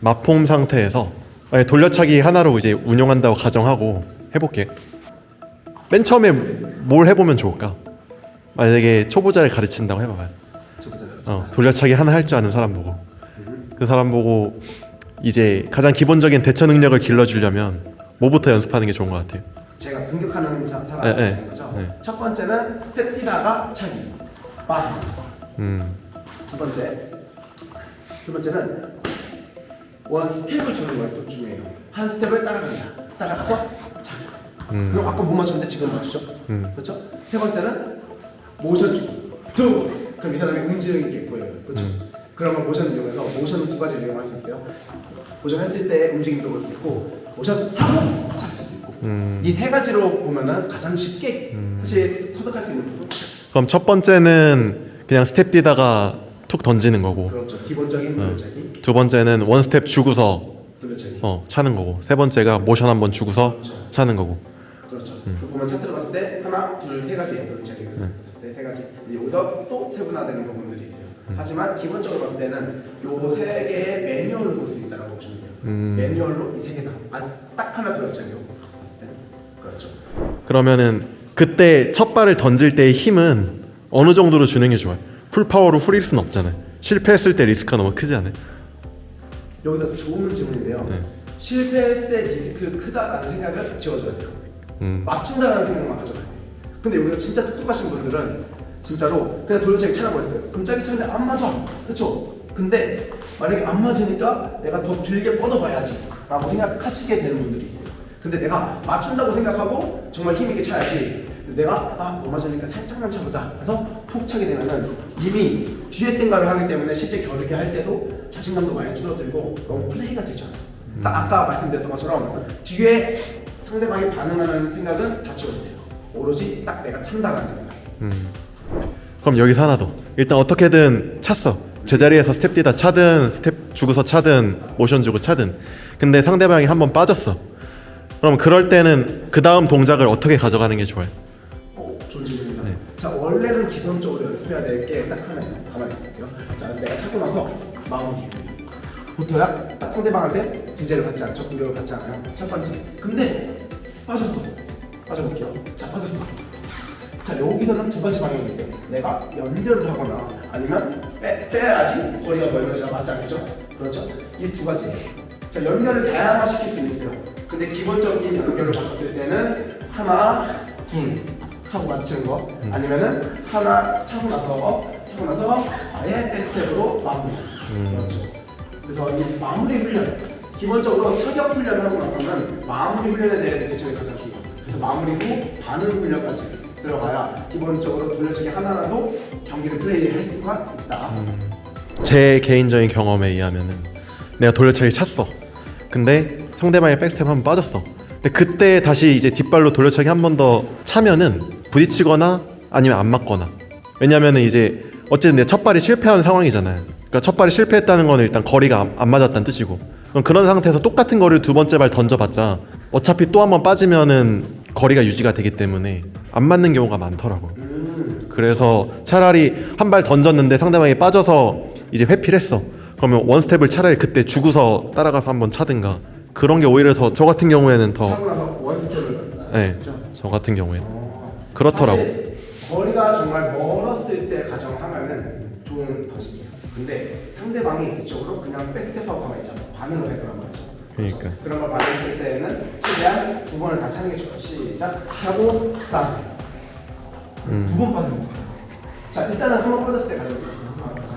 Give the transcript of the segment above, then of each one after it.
마폼 상태에서 만약에 돌려차기 하나로 이제 운용한다고 가정하고 해볼게. 맨 처음에 뭘 해보면 좋을까? 만약에 초보자를 가르친다고 해봐요. 저보자. 어, 돌려차기 하나 할 줄 아는 사람 보고 그 사람 보고 이제 가장 기본적인 대처 능력을 길러주려면 뭐부터 연습하는 게 좋은 것 같아요. 제가 공격하는 자- 사람 네, 네, 네, 거죠. 네. 첫 번째는 스텝 뛰다가 차기. 빵. 음, 두 번째. 두 번째는 원 스텝을 주는 걸또 중요해요. 한 스텝을 따라간다. 따라가서 차기. 음. 그럼 아까 못 맞췄는데 지금 맞추죠. 음. 그렇죠? 세 번째는 모션 주기. 두. 그럼 이 사람이 움직이는 게 보여요. 그렇죠? 음. 그러면 모션을 이용해서 모션은 두 가지를 이용할 수 있어요. 모션 했을 때 움직임도 볼 수 있고 모션 하고 찰 수도 있고 음. 이 세 가지로 보면은 가장 쉽게 사실 소득할 수 있는 부분 그럼 첫 번째는 그냥 스텝 뛰다가 툭 던지는 거고. 그렇죠. 기본적인 돌려차기 두 번째는 원 스텝 주고서 돌려차기 어, 차는 거고. 세 번째가 모션 한번 주고서 차는 거고. 그렇죠. 음. 그 보면 차트를 봤을 때 하나 둘 세 가지 돌려차기 네. 했을 때 세 가지. 근데 여기서 또 세분화되는 부분들이 있어요. 음. 하지만 기본적으로 봤을 때는 요세 개의 매뉴얼을 볼수 있다고 보시면 돼요. 음. 매뉴얼로 이 세 개다. 아, 딱 하나 돌려차기로 봤을 때. 그렇죠. 그러면은 그때 첫 발을 던질 때의 힘은 어느 정도로 주는 게 좋아요? 풀파워로 후릴 순 없잖아요. 실패했을 때 리스크가 너무 크지 않아요? 여기서 좋은 질문인데요 네. 실패했을 때 리스크 크다라는 생각을 지워줘야 돼요 음. 맞춘다는 생각만 가져가야 돼. 근데 여기서 진짜 똑똑하신 분들은 진짜로 그냥 돌려차기 차라고 했어요. 그럼 짜기 차는데 안 맞아. 그렇죠? 근데 만약에 안 맞으니까 내가 더 길게 뻗어봐야지 라고 생각하시게 되는 분들이 있어요. 근데 내가 맞춘다고 생각하고 정말 힘있게 차야지 내가 아못 맞으니까 살짝만 차보자 해서 푹 차게 되면은 이미 뒤에 생각을 하기 때문에 실제 겨루기 할 때도 자신감도 많이 줄어들고 너무 플레이가 되죠. 딱 아까 말씀드렸던 것처럼 뒤에 상대방이 반응하는 생각은 다 지워주세요. 오로지 딱 내가 찬다는 생각. 그럼 여기서 하나 더. 일단 어떻게든 찼어. 제자리에서 스텝 뛰다 차든 스텝 주고서 차든 모션 주고 차든. 근데 상대방이 한번 빠졌어. 그럼 그럴 때는 그 다음 동작을 어떻게 가져가는 게 좋아요? 자, 원래는 기본적으로 연습해야 될 게 딱 하나예요. 가만히 있을게요. 자, 내가 차고 나서 마무리. 부터야 상대방한테 제재를 받지 않죠. 공격을 받지 않아요. 첫 번째. 근데 빠졌어. 빠져볼게요. 자, 빠졌어. 자, 여기서는 두 가지 방향이 있어요. 내가 연결을 하거나 아니면 빼, 빼야지 거리가 멀어지가 맞지 않겠죠? 그렇죠? 이 두 가지. 자, 연결을 다양화시킬 수 있어요. 근데 기본적인 연결을 봤을 때는 하나, 둘 차고 맞추는 거 아니면은 하나 차고 나서 차고 나서 아예 백스텝으로 마무리. 그렇죠. 그래서 이 마무리 훈련 기본적으로 타격 훈련을 하고 나서는 마무리 훈련에 대한 대처가 가장 중요해요. 그래서 마무리 후 반응 훈련까지 들어가야 기본적으로 돌려치기 하나라도 경기를 플레이할 수가 있다. 제 개인적인 경험에 의하면은 내가 돌려차기 찼어. 근데 상대방의 백스텝 한 번 빠졌어. 근데 그때 다시 이제 뒷발로 돌려차기 한 번 더 차면은 부딪히거나 아니면 안 맞거나. 왜냐면은 이제 어쨌든 내 첫 발이 실패한 상황이잖아요. 그러니까 첫 발이 실패했다는 거는 일단 거리가 안, 안 맞았다는 뜻이고. 그럼 그런 상태에서 똑같은 거리를 두 번째 발 던져봤자 어차피 또 한 번 빠지면은 거리가 유지가 되기 때문에 안 맞는 경우가 많더라고. 그래서 차라리 한 발 던졌는데 상대방이 빠져서 이제 회피를 했어. 그러면 원 스텝을 차라리 그때 주고서 따라가서 한번 차든가 그런 게 오히려 더 저 같은 경우에는 더 차고 나서 원 스텝을 간다. 네, 그렇죠? 저 같은 경우에는 그렇더라고. 사실 거리가 정말 멀었을 때 가정하면은 좋은 방식이에요. 근데 상대방이 이쪽으로 그냥 백스텝하고 가만히 있잖아. 반응을 해 그런 말이죠. 그렇죠? 그러니까. 그런 걸 받았을 때는 최대한 두 번을 같이 하는 게 좋아요. 시작. 하고 딱. 음. 두번 빠지는 거죠. 자 일단은 한 번 빠졌을 때 가져요.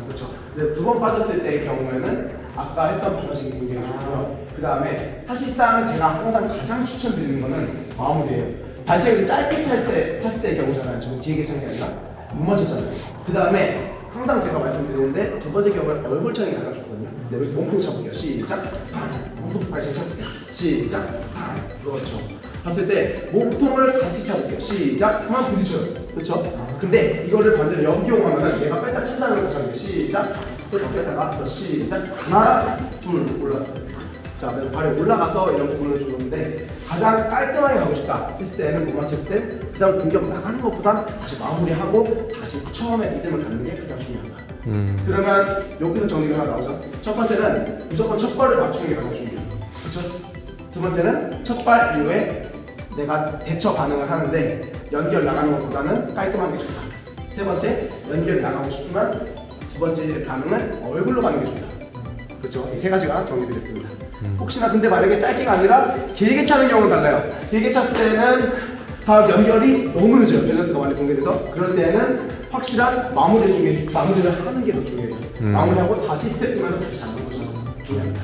그렇죠. 근데 두 번 빠졌을 때의 경우에는 아까 했던 방식이 굉장히 좋고요. 그 다음에 사실상 제가 항상 가장 추천드리는 거는 마무리예요. 발차기를 짧게 찼을, 때의 경우잖아요. 지금 길게 찬 게 아니라 못 맞췄잖아요. 그 다음에 항상 제가 말씀드리는데 두 번째 경우는 얼굴 차기 가장 좋거든요. 네, 여기서 몸통 쳐볼게요. 시작. 몸통 발차기 쳐볼게요. 시작. 그렇죠. 봤을 때 몸통을 같이 차볼게요. 시작. 한번 부딪혀요. 그렇죠? 근데 이거를 반대로 역이용하면 얘가 뺐다 친다는 걸 가져요. 시작. 뺐다 뺐다가 더 시작. 하나, 둘 올라. 자, 그래서 발이 올라가서 이런 부분을 줬는데 가장 깔끔하게 가고 싶다 했을 때는 못 맞췄을 때 그다음 공격 나가는 것보다 다시 마무리하고 다시 처음에 리듬을 갖는 게 가장 중요하다. 음. 그러면 여기서 정리가 하나 나오죠. 첫 번째는 무조건 첫 발을 맞추는 게 가장 중요해요. 그렇죠? 두 번째는 첫 발 이후에 내가 대처 반응을 하는데 연결 나가는 것보다는 깔끔한 게 좋다. 세 번째, 연결 나가고 싶지만 두 번째 반응은 얼굴로 가는 게 좋다. 그렇죠? 이 세 가지가 정리되겠습니다. 혹시나 근데 만약에 짧게가 아니라 길게 차는 경우는 달라요. 길게 찼을 때는 다 연결이 너무 늦어요. 밸런스가 많이 붕괴돼서 그럴 때는 확실한 마무리 중에 마무리를 하는 게 더 중요해요. 마무리하고 다시 스텝 뛰면서 다시 잡는 것이 중요합니다.